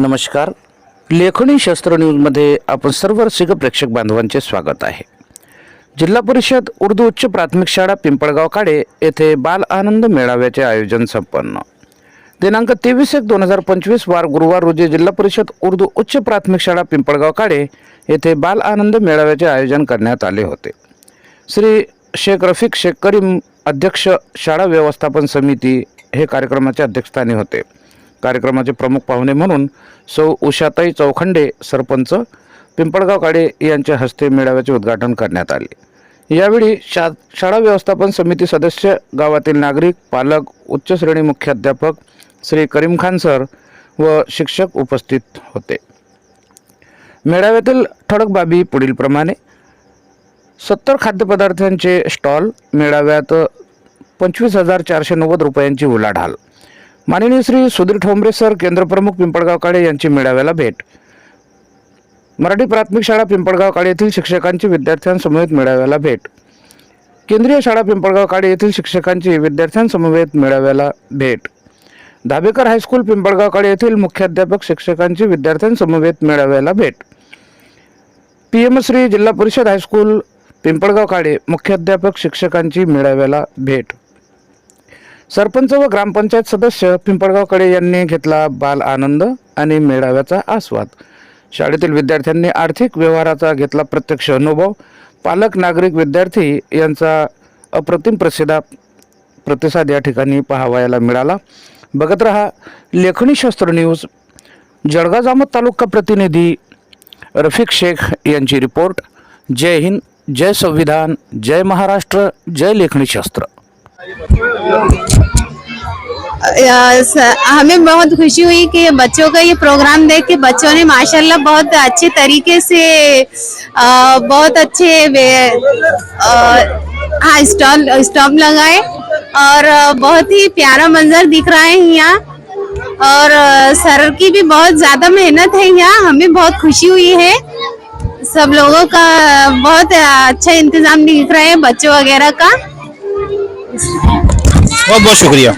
नमस्कार. लेखणी शस्त्र न्यूजमध्ये आपण सर्व रसिक प्रेक्षक बांधवांचे स्वागत आहे. जिल्हा परिषद उर्दू उच्च प्राथमिक शाळा पिंपळगाव काडे येथे बाल आनंद मेळाव्याचे आयोजन संपन्न. दिनांक तेवीस एक दोन हजार पंचवीस वार गुरुवार रोजी जिल्हा परिषद उर्दू उच्च प्राथमिक शाळा पिंपळगाव काडे येथे बाल आनंद मेळाव्याचे आयोजन करण्यात आले होते. श्री शेख रफिक शेख करीम अध्यक्ष शाळा व्यवस्थापन समिती हे कार्यक्रमाच्या अध्यक्षस्थानी होते. कार्यक्रमाचे प्रमुख पाहुणे म्हणून सौ उषाताई चौखंडे सरपंच पिंपळगाव काडे यांच्या हस्ते मेळाव्याचे उद्घाटन करण्यात आले. यावेळी शा शाळा व्यवस्थापन समिती सदस्य गावातील नागरिक पालक उच्च श्रेणी मुख्याध्यापक श्री करीम खान सर व शिक्षक उपस्थित होते. मेळाव्यातील ठळक बाबी पुढीलप्रमाणे सत्तर खाद्यपदार्थांचे स्टॉल मेळाव्यात पंचवीस हजार चारशे नव्वद रुपयांची उलाढाल. माननीय श्री सुधीर ठोंबरे सर केंद्रप्रमुख पिंपळगाव काळे यांची मेळाव्याला भेट. मराठी प्राथमिक शाळा पिंपळगाव काळे येथील शिक्षकांची विद्यार्थ्यांसमवेत मेळाव्याला भेट. केंद्रीय शाळा पिंपळगाव काळे येथील शिक्षकांची विद्यार्थ्यांसमवेत मेळाव्याला भेट. धाबेकर हायस्कूल पिंपळगाव काळे येथील मुख्याध्यापक शिक्षकांची विद्यार्थ्यांसमवेत मेळाव्याला भेट. पी एम श्री जिल्हा परिषद हायस्कूल पिंपळगाव काळे मुख्याध्यापक शिक्षकांची मेळाव्याला भेट. सरपंच व ग्रामपंचायत सदस्य पिंपळगावकडे यांनी घेतला बाल आनंद आणि मेळाव्याचा आस्वाद. शाळेतील विद्यार्थ्यांनी आर्थिक व्यवहाराचा घेतला प्रत्यक्ष अनुभव. पालक नागरिक विद्यार्थी यांचा अप्रतिम प्रसिद्धा प्रतिसाद या ठिकाणी पाहावयाला मिळाला. बघत रहा लेखणीशास्त्र न्यूज जळगाव जामत तालुका प्रतिनिधी रफिक शेख यांची रिपोर्ट. जय हिंद जय संविधान जय महाराष्ट्र जय लेखणीशास्त्र हमें बहुत खुशी हुई कि बच्चों का ये प्रोग्राम देख के बच्चों ने माशाल्लाह बहुत अच्छे तरीके से अ, बहुत अच्छे हाँ स्टॉल स्टॉप लगाए और बहुत ही प्यारा मंजर दिख रहा है यहाँ और सर की भी बहुत ज़्यादा मेहनत है यहाँ हमें बहुत खुशी हुई है। सब लोगों का बहुत अच्छा इंतज़ाम दिख रहा है बच्चों वगैरह का। बहुत बहुत शुक्रिया।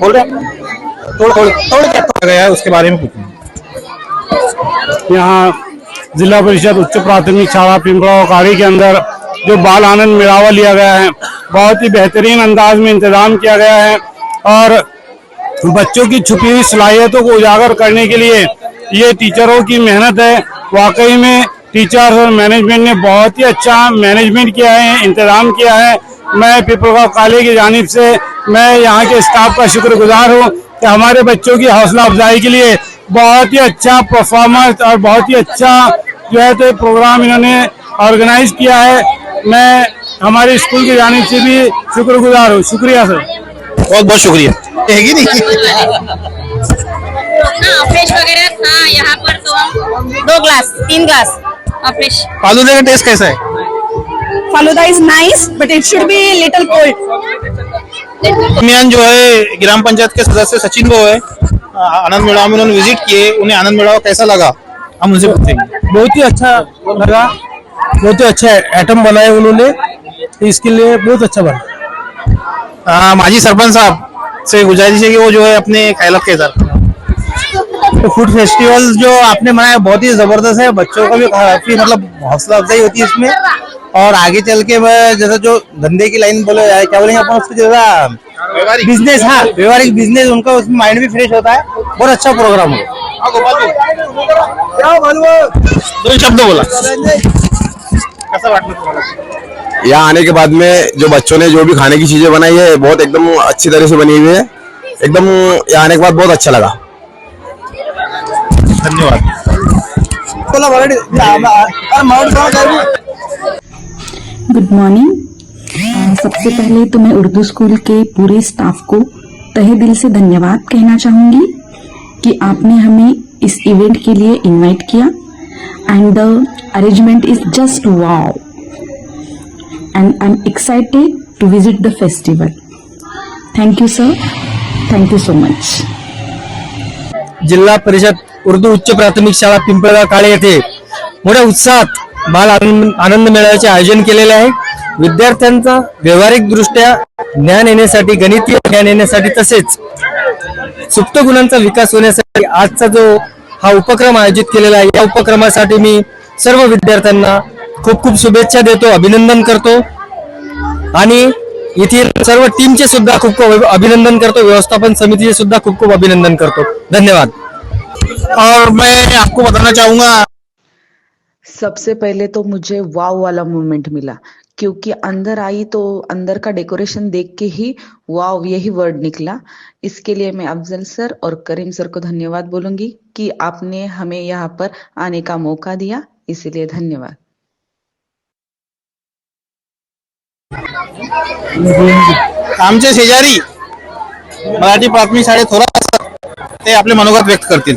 बोल रहे थोड़ा थोड़ा थोड़ा क्या गया है उसके बारे में पूछूँ। यहाँ जिला परिषद उच्च प्राथमिक शाला पिंपरा काड़ी के अंदर जो बाल आनंद मेलावा लिया गया है बहुत ही बेहतरीन अंदाज में इंतज़ाम किया गया है और बच्चों की छुपी हुई सलाहियतों को उजागर करने के लिए ये टीचरों की मेहनत है। वाकई में टीचर्स और मैनेजमेंट ने बहुत ही अच्छा मैनेजमेंट किया है इंतज़ाम किया है। मैं पिपलगांव काले की जानब से मैं यहाँ के स्टाफ का शुक्रगुजार हूँ कि हमारे बच्चों की हौसला अफजाई के लिए बहुत ही अच्छा परफॉर्मेंस और बहुत ही अच्छा जो है तो प्रोग्राम इन्होंने ऑर्गेनाइज किया है। मैं हमारे स्कूल की जानिब से भी शुक्रगुजार हूँ। शुक्रिया सर बहुत बहुत शुक्रिया। नहीं? हाँ वगैरह हाँ यहाँ पर तो दो ग्लास तीन ग्लास फालूदे का टेस्ट कैसा है? Falooda is nice but it should be little cold दरमियान जो है ग्राम पंचायत के सदस्य सचिन को है। आनंद मेला में उन्होंने विज़िट किए। उन्हें आनंद मेला कैसा लगा? हम उनसे पूछेंगे। बहुत ही अच्छा लगा। बहुत ही अच्छा आइटम बनाए उन्होंने। इसके लिए बहुत अच्छा बना। माजी सरपंच साहब से गुजारिश है कि वो जो है अपने ख्याल के साथ तो फ़ूड फेस्टिवल जो आपने मनाया बहुत ही ज़बरदस्त है। बच्चों का भी काफ़ी मतलब हौसला अफजाई होती है इसमें। और आगे चल के वह जैसा जो धंधे की लाइन बोले क्या बोलेंगे अपन उसको जैसा बिज़नेस हाँ व्यवहारिक। बिज़नेस उनका उसमें माइंड भी फ्रेश होता है बहुत अच्छा प्रोग्राम हो। दोन शब्द बोला। कसं वाटलं यहाँ आने के बाद में जो बच्चों ने जो भी खाने की चीज़ें बनाई है बहुत एकदम अच्छी तरह से बनी हुई है। एकदम यहाँ आने के बाद बहुत अच्छा लगा। धन्यवाद। बोला मराठी मराठी गुड मॉर्निंग सबसे पहले तो मैं उर्दू स्कूल के पूरे स्टाफ को तहे दिल से धन्यवाद कहना चाहूँगी कि आपने हमें इस इवेंट के लिए इनवाइट किया. And the arrangement is just wow and I am excited to visit the festival thank you sir thank you so much Zilla Parishad Urdu उच्च प्राथमिक शाळा पिंपळगाव काळे येथे मोठ्या उत्साहात बाल आनंद आनंद मेळाव्याचे आयोजन केलेले आहे. विद्यार्थ्यांचा व्यावहारिक दृष्ट्या ज्ञान येण्यासाठी गणितीय ज्ञान येण्यासाठी तसेच सुप्त गुणांचा विकास होण्यासाठी आजचा जो हा उपक्रम आयोजित केलेला आहे या उपक्रमासाठी मी सर्व विद्यार्थ्यांना खूप खूप शुभेच्छा देतो अभिनंदन करतो. आणि येथील सर्व टीमचे सुद्धा खूप खूप अभिनंदन करतो व्यवस्थापन समितीचे सुद्धा खूप खूप अभिनंदन करतो. धन्यवाद. और मैं आपको बताना चाहूंगा सबसे पहले तो मुझे वाव वाला मोमेंट मिला, क्योंकि अंदर आई तो अंदर का डेकोरेशन देख के ही वाव यही वर्ड निकला। इसके लिए मैं अफजल सर और करीम सर को धन्यवाद बोलूँगी कि आपने हमें यहाँ पर आने का मौका दिया, इसीलिए धन्यवाद। आमचे शेजारी मराठी प्राथमिक शाळेत थोडा ते आपले मनोगत व्यक्त करतील.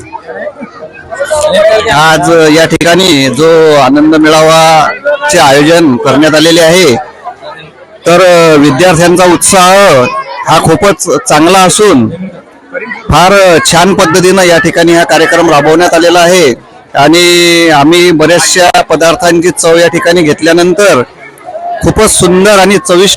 आज या ठिकाणी जो आनंद मेळावाचे आयोजन करण्यात आलेले आहे तर विद्यार्थ्यांचा उत्साह हा खूपच चांगला असून फार छान पद्धतीनं या ठिकाणी हा कार्यक्रम राबवण्यात आलेला आहे. आणि आम्ही बऱ्याचशा पदार्थांची चव या ठिकाणी घेतल्यानंतर खूपच सुंदर आणि चविष्ट